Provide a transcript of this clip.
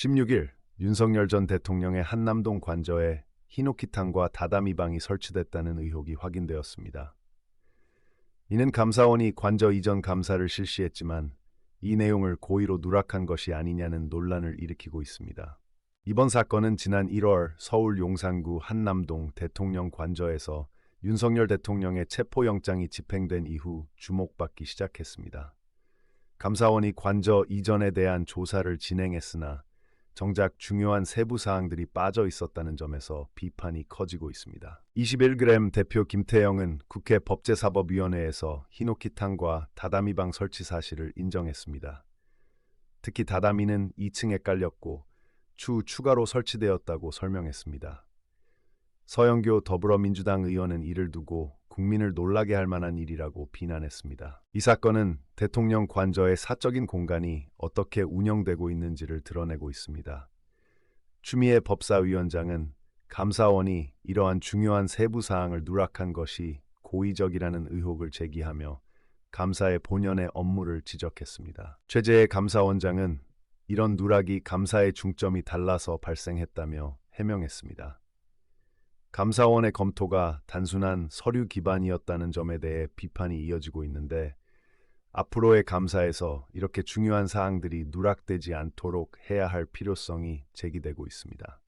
16일 윤석열 전 대통령의 한남동 관저에 히노키탕과 다다미방이 설치됐다는 의혹이 확인되었습니다. 이는 감사원이 관저 이전 감사를 실시했지만 이 내용을 고의로 누락한 것이 아니냐는 논란을 일으키고 있습니다. 이번 사건은 지난 1월 서울 용산구 한남동 대통령 관저에서 윤석열 대통령의 체포영장이 집행된 이후 주목받기 시작했습니다. 감사원이 관저 이전에 대한 조사를 진행했으나 정작 중요한 세부 사항들이 빠져 있었다는 점에서 비판이 커지고 있습니다. 21g 대표 김태영은 국회 법제사법위원회에서 히노키탕과 다다미방 설치 사실을 인정했습니다. 특히 다다미는 2층에 깔렸고 추후 추가로 설치되었다고 설명했습니다. 서영교 더불어민주당 의원은 이를 두고 국민을 놀라게 할 만한 일이라고 비난했습니다. 이 사건은 대통령 관저의 사적인 공간이 어떻게 운영되고 있는지를 드러내고 있습니다. 추미애 법사위원장은 감사원이 이러한 중요한 세부 사항을 누락한 것이 고의적이라는 의혹을 제기하며 감사의 본연의 업무를 지적했습니다. 최재해 감사원장은 이런 누락이 감사의 중점이 달라서 발생했다며 해명했습니다. 감사원의 검토가 단순한 서류 기반이었다는 점에 대해 비판이 이어지고 있는데 앞으로의 감사에서 이렇게 중요한 사항들이 누락되지 않도록 해야 할 필요성이 제기되고 있습니다.